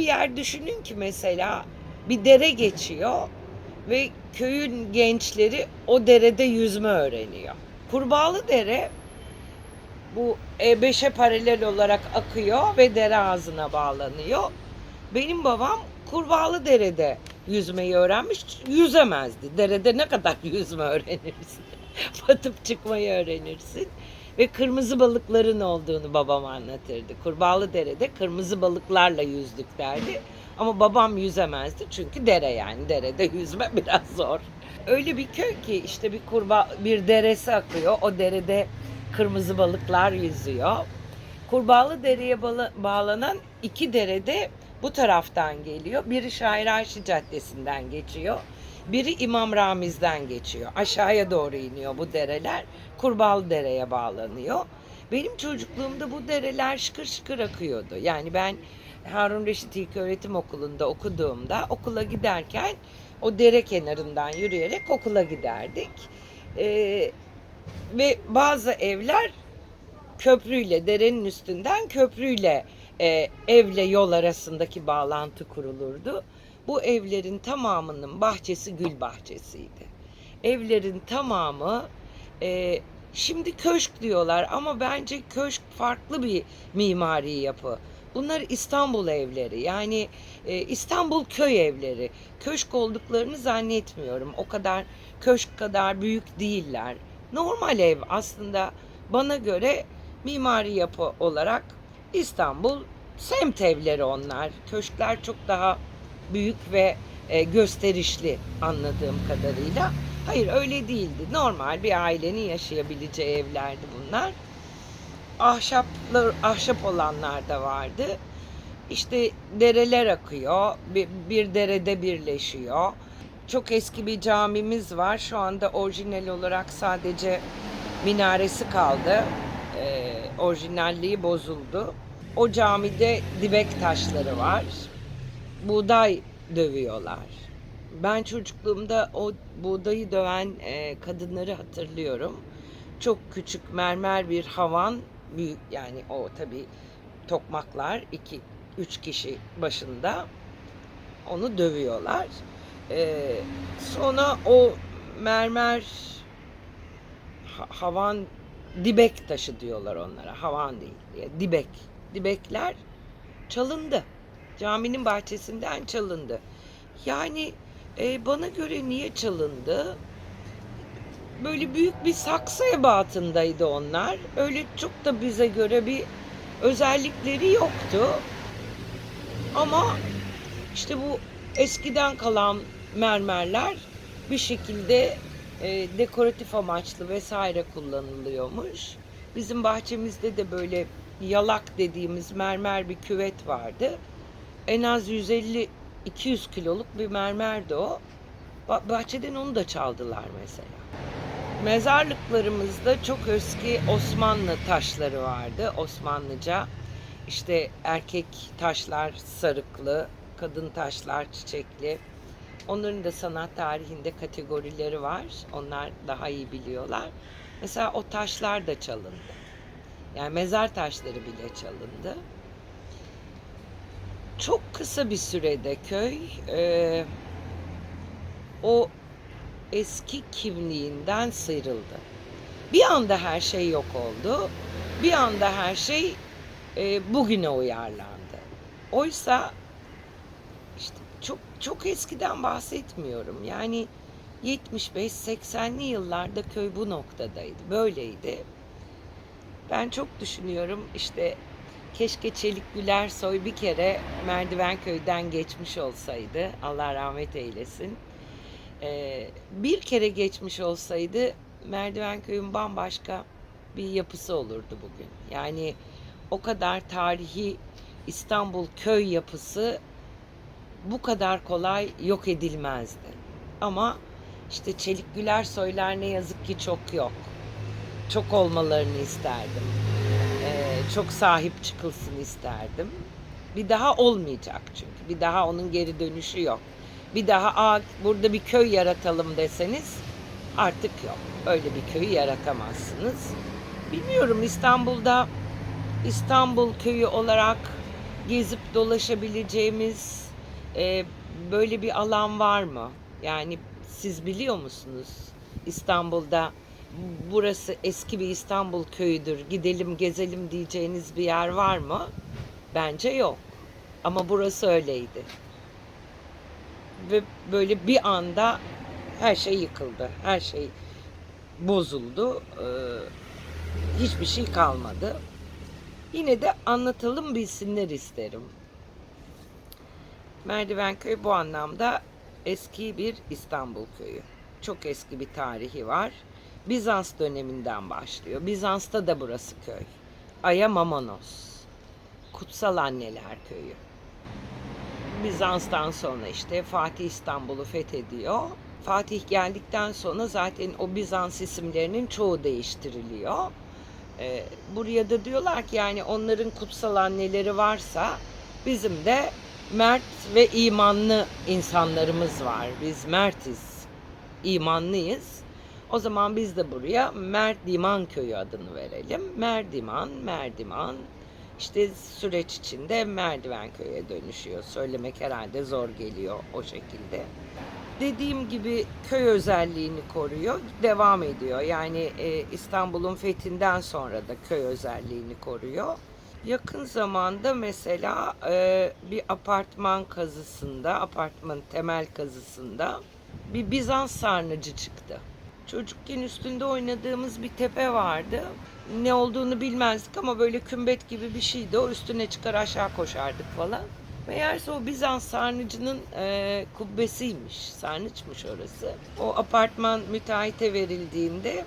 bir yer düşünün ki mesela bir dere geçiyor ve köyün gençleri o derede yüzme öğreniyor. Kurbağalı dere bu E5'e paralel olarak akıyor ve dere ağzına bağlanıyor. Benim babam Kurbağalı Dere'de yüzmeyi öğrenmiş, yüzemezdi. Derede ne kadar yüzme öğrenirsin. Batıp çıkmayı öğrenirsin. Ve kırmızı balıkların olduğunu babam anlatırdı. Kurbağalı Dere'de kırmızı balıklarla yüzdük derdi. Ama babam yüzemezdi çünkü dere yani derede yüzme biraz zor. Öyle bir köy ki işte bir kurbağa bir deresi akıyor. O derede kırmızı balıklar yüzüyor. Kurbağalı Dere'ye bağlanan iki derede bu taraftan geliyor. Biri Şair Caddesi'nden geçiyor. Biri İmam Ramiz'den geçiyor. Aşağıya doğru iniyor bu dereler. Kurbağalı Dere'ye bağlanıyor. Benim çocukluğumda bu dereler şıkır şıkır akıyordu. Yani ben Harun Reşit İlköğretim Okulu'nda okuduğumda okula giderken o dere kenarından yürüyerek okula giderdik. Ee, ve bazı evler köprüyle, derenin üstünden köprüyle e, evle yol arasındaki bağlantı kurulurdu. Bu evlerin tamamının bahçesi gül bahçesiydi. Evlerin tamamı e, şimdi köşk diyorlar ama bence köşk farklı bir mimari yapı. Bunlar İstanbul evleri yani e, İstanbul köy evleri. Köşk olduklarını zannetmiyorum. O kadar köşk kadar büyük değiller. Normal ev aslında bana göre mimari yapı olarak İstanbul semt evleri onlar. Köşkler çok daha büyük ve e, gösterişli anladığım kadarıyla. Hayır öyle değildi. Normal bir ailenin yaşayabileceği evlerdi bunlar. Ahşaplar, ahşap olanlar da vardı. İşte dereler akıyor. Bir, bir derede birleşiyor. Çok eski bir camimiz var. Şu anda orijinal olarak sadece minaresi kaldı. Ee, orijinalliği bozuldu. O camide dibek taşları var. Buğday dövüyorlar. Ben çocukluğumda o buğdayı döven e, kadınları hatırlıyorum. Çok küçük mermer bir havan, büyük yani o tabii tokmaklar iki üç kişi başında onu dövüyorlar. Ee, sonra o mermer ha- havan dibek taşı diyorlar onlara. Havan değil. Dibek. Dibekler çalındı. Caminin bahçesinden çalındı. Yani e, bana göre niye çalındı? Böyle büyük bir saksı ebatındaydı onlar. Öyle çok da bize göre bir özellikleri yoktu. Ama işte bu eskiden kalan mermerler bir şekilde e, dekoratif amaçlı vesaire kullanılıyormuş. Bizim bahçemizde de böyle yalak dediğimiz mermer bir küvet vardı. En az 150-200 kiloluk bir mermerdi o. Ba- bahçeden onu da çaldılar mesela. Mezarlıklarımızda çok eski Osmanlı taşları vardı. Osmanlıca. İşte erkek taşlar sarıklı, kadın taşlar çiçekli. Onların da sanat tarihinde kategorileri var. Onlar daha iyi biliyorlar. Mesela o taşlar da çalındı. Yani mezar taşları bile çalındı. Çok kısa bir sürede köy e, o eski kimliğinden sıyrıldı. Bir anda her şey yok oldu. Bir anda her şey e, bugüne uyarlandı. Oysa işte çok çok eskiden bahsetmiyorum. Yani 75-80'li yıllarda köy bu noktadaydı. Böyleydi. Ben çok düşünüyorum işte keşke Çelik Gülersoy bir kere Merdivenköy'den geçmiş olsaydı. Allah rahmet eylesin. Ee, bir kere geçmiş olsaydı Merdivenköy'ün bambaşka bir yapısı olurdu bugün. Yani o kadar tarihi İstanbul köy yapısı bu kadar kolay yok edilmezdi. Ama işte Çelik Gülersoylar ne yazık ki çok yok. Çok olmalarını isterdim. Çok sahip çıkılsın isterdim. Bir daha olmayacak çünkü. Bir daha onun geri dönüşü yok. Bir daha Aa, burada bir köy yaratalım deseniz artık yok. Öyle bir köyü yaratamazsınız. Bilmiyorum İstanbul'da İstanbul köyü olarak gezip dolaşabileceğimiz e, böyle bir alan var mı? Yani siz biliyor musunuz İstanbul'da burası eski bir İstanbul köyüdür gidelim gezelim diyeceğiniz bir yer var mı? Bence yok. Ama burası öyleydi. Ve böyle bir anda her şey yıkıldı. Her şey bozuldu. Ee, hiçbir şey kalmadı. Yine de anlatalım bilsinler isterim. Merdivenköy bu anlamda eski bir İstanbul köyü. Çok eski bir tarihi var. Bizans döneminden başlıyor. Bizans'ta da burası köy. Aya Mamanos. Kutsal Anneler Köyü. Bizans'tan sonra işte Fatih İstanbul'u fethediyor. Fatih geldikten sonra zaten o Bizans isimlerinin çoğu değiştiriliyor. Ee, buraya da diyorlar ki yani onların kutsal anneleri varsa bizim de mert ve imanlı insanlarımız var. Biz mertiz, imanlıyız. O zaman biz de buraya Merdiman Köyü adını verelim. Merdiman, Merdiman. İşte süreç içinde Merdiven Köy'e dönüşüyor. Söylemek herhalde zor geliyor o şekilde. Dediğim gibi köy özelliğini koruyor, devam ediyor. Yani e, İstanbul'un fethinden sonra da köy özelliğini koruyor. Yakın zamanda mesela e, bir apartman kazısında, apartman temel kazısında bir Bizans sarnıcı çıktı. Çocukken üstünde oynadığımız bir tepe vardı. Ne olduğunu bilmezdik ama böyle kümbet gibi bir şeydi. O üstüne çıkar aşağı koşardık falan. Meğerse o Bizans sarnıcının e, kubbesiymiş. Sarnıçmış orası. O apartman müteahhite verildiğinde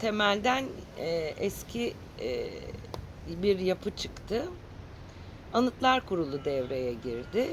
temelden e, eski e, bir yapı çıktı. Anıtlar Kurulu devreye girdi.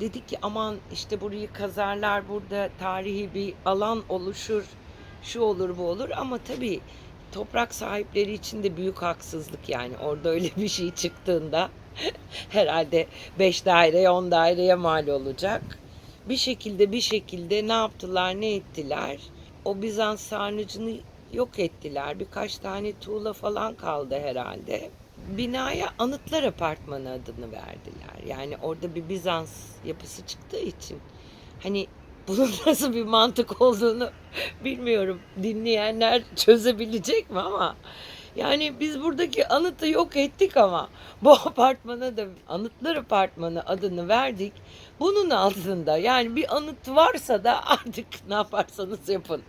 Dedik ki aman işte burayı kazarlar, burada tarihi bir alan oluşur, şu olur bu olur ama tabii toprak sahipleri için de büyük haksızlık yani orada öyle bir şey çıktığında herhalde 5 daireye 10 daireye mal olacak. Bir şekilde bir şekilde ne yaptılar ne ettiler. O Bizans sarnıcını yok ettiler. Birkaç tane tuğla falan kaldı herhalde. Binaya Anıtlar Apartmanı adını verdiler. Yani orada bir Bizans yapısı çıktığı için. Hani bunun nasıl bir mantık olduğunu bilmiyorum. Dinleyenler çözebilecek mi ama yani biz buradaki anıtı yok ettik ama bu apartmana da Anıtlar Apartmanı adını verdik. Bunun altında yani bir anıt varsa da artık ne yaparsanız yapın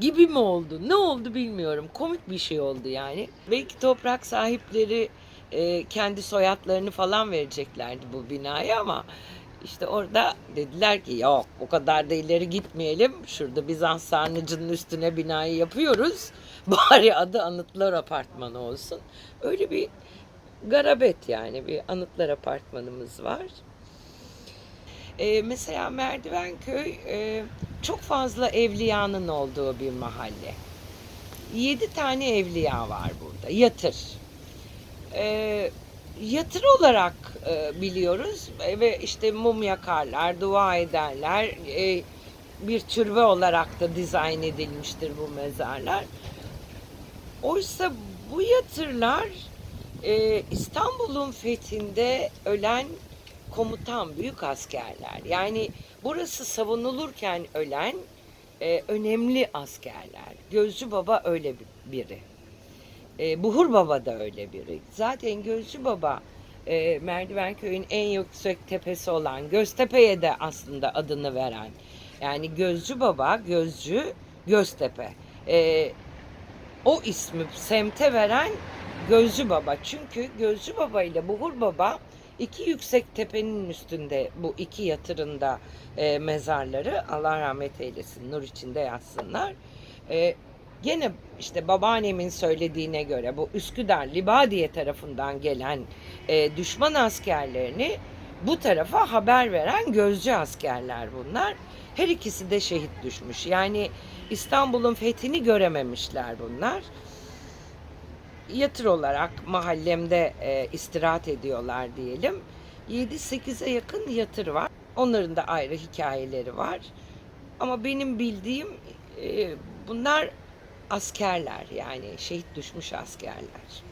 gibi mi oldu? Ne oldu bilmiyorum. Komik bir şey oldu yani. Belki toprak sahipleri e, kendi soyadlarını falan vereceklerdi bu binaya ama işte orada dediler ki yok o kadar da ileri gitmeyelim. Şurada Bizans sarnıcının üstüne binayı yapıyoruz. Bari adı Anıtlar Apartmanı olsun. Öyle bir garabet yani bir Anıtlar Apartmanımız var. Ee, mesela Merdivenköy e, çok fazla evliyanın olduğu bir mahalle. Yedi tane evliya var burada. Yatır. Ee, yatır olarak e, biliyoruz ve işte mum yakarlar, dua ederler. E, bir türbe olarak da dizayn edilmiştir bu mezarlar. Oysa bu yatırlar e, İstanbul'un fethinde ölen komutan, büyük askerler. Yani burası savunulurken ölen e, önemli askerler. Gözcü Baba öyle biri. E, Buhur Baba da öyle biri. Zaten Gözcü Baba e, Merdivenköy'ün en yüksek tepesi olan Göztepe'ye de aslında adını veren. Yani Gözcü Baba, Gözcü, Göztepe. E, o ismi semte veren Gözcü Baba. Çünkü Gözcü Baba ile Buhur Baba iki yüksek tepenin üstünde bu iki yatırında e, mezarları Allah rahmet eylesin nur içinde yatsınlar. E, gene işte babaannemin söylediğine göre bu Üsküdar Libadiye tarafından gelen e, düşman askerlerini bu tarafa haber veren gözcü askerler bunlar. Her ikisi de şehit düşmüş. Yani İstanbul'un fethini görememişler bunlar. Yatır olarak mahallemde e, istirahat ediyorlar diyelim. 7-8'e yakın yatır var. Onların da ayrı hikayeleri var. Ama benim bildiğim e, bunlar askerler yani şehit düşmüş askerler.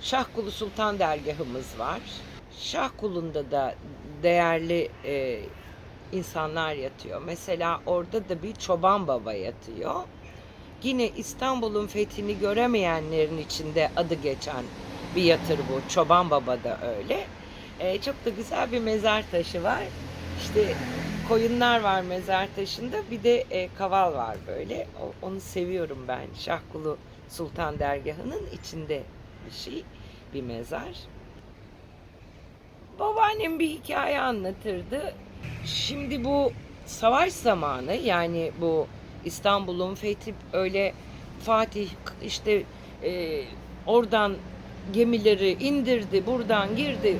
Şahkulu Sultan dergahımız var. Şahkulu'nda da değerli e, insanlar yatıyor. Mesela orada da bir çoban baba yatıyor. Yine İstanbul'un fethini göremeyenlerin içinde adı geçen bir yatır bu. Çoban Baba da öyle. E, çok da güzel bir mezar taşı var. İşte koyunlar var mezar taşında. Bir de e, kaval var böyle. O- onu seviyorum ben. Şahkulu Sultan Dergahı'nın içinde bir şey. Bir mezar. Babaannem bir hikaye anlatırdı. Şimdi bu savaş zamanı yani bu İstanbul'un fethi öyle Fatih işte e, oradan gemileri indirdi, buradan girdi.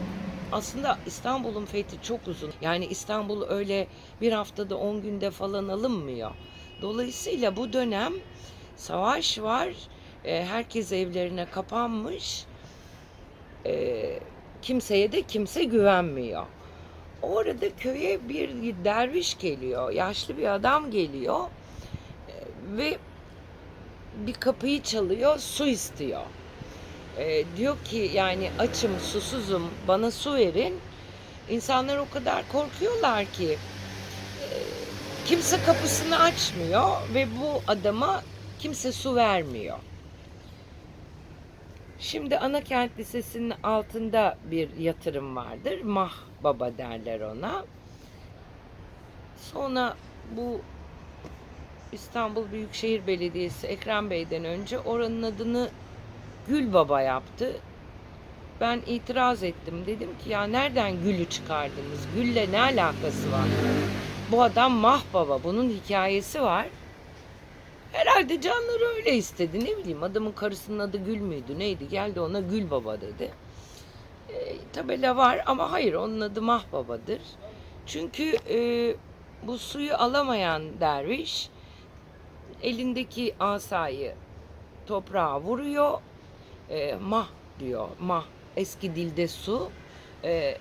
Aslında İstanbul'un fethi çok uzun. Yani İstanbul öyle bir haftada 10 günde falan alınmıyor. Dolayısıyla bu dönem savaş var. E, herkes evlerine kapanmış. E, kimseye de kimse güvenmiyor. Orada köye bir derviş geliyor, yaşlı bir adam geliyor ve bir kapıyı çalıyor, su istiyor. E, diyor ki yani açım, susuzum, bana su verin. İnsanlar o kadar korkuyorlar ki e, kimse kapısını açmıyor ve bu adama kimse su vermiyor. Şimdi Anakent Lisesi'nin altında bir yatırım vardır. Mah Baba derler ona. Sonra bu İstanbul Büyükşehir Belediyesi Ekrem Bey'den önce oranın adını Gül Baba yaptı. Ben itiraz ettim. Dedim ki ya nereden gülü çıkardınız? Gülle ne alakası var? Bu adam Mah Baba. Bunun hikayesi var. Herhalde canları öyle istedi. Ne bileyim adamın karısının adı Gül müydü neydi? Geldi ona Gül Baba dedi. E, tabela var ama hayır onun adı Mah Baba'dır. Çünkü e, bu suyu alamayan derviş elindeki asayı toprağa vuruyor. E, mah diyor. Mah eski dilde su. E,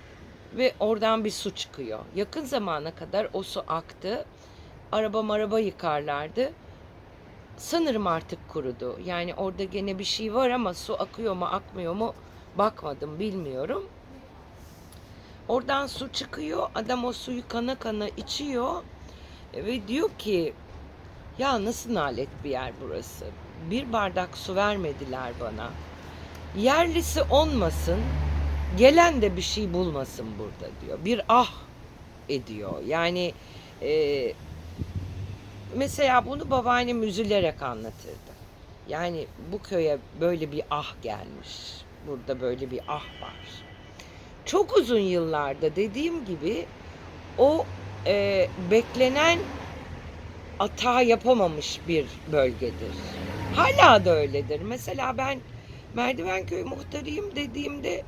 ve oradan bir su çıkıyor. Yakın zamana kadar o su aktı. Araba maraba yıkarlardı. Sanırım artık kurudu. Yani orada gene bir şey var ama su akıyor mu akmıyor mu bakmadım bilmiyorum. Oradan su çıkıyor. Adam o suyu kana kana içiyor. E, Ve diyor ki ya nasıl nalet bir yer burası. Bir bardak su vermediler bana. Yerlisi olmasın. Gelen de bir şey bulmasın burada diyor. Bir ah ediyor. Yani e, mesela bunu babaannem üzülerek anlatırdı. Yani bu köye böyle bir ah gelmiş. Burada böyle bir ah var. Çok uzun yıllarda dediğim gibi o e, beklenen hata yapamamış bir bölgedir. Hala da öyledir. Mesela ben Merdivenköy muhtarıyım dediğimde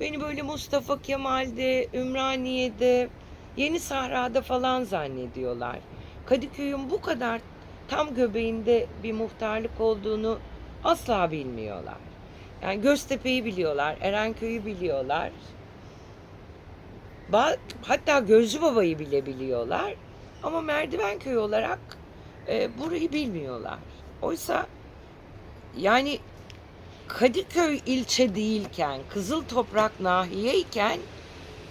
beni böyle Mustafa Kemal'de, Ümraniye'de, Yeni Sahra'da falan zannediyorlar. Kadıköy'ün bu kadar tam göbeğinde bir muhtarlık olduğunu asla bilmiyorlar. Yani Göztepe'yi biliyorlar, Erenköy'ü biliyorlar. Hatta Gözcü Baba'yı bile biliyorlar. Ama Merdivenköy olarak e, burayı bilmiyorlar. Oysa yani Kadıköy ilçe değilken, Kızıl Toprak nahiyeyken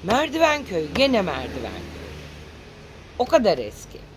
Merdivenköy gene Merdivenköy. O kadar eski.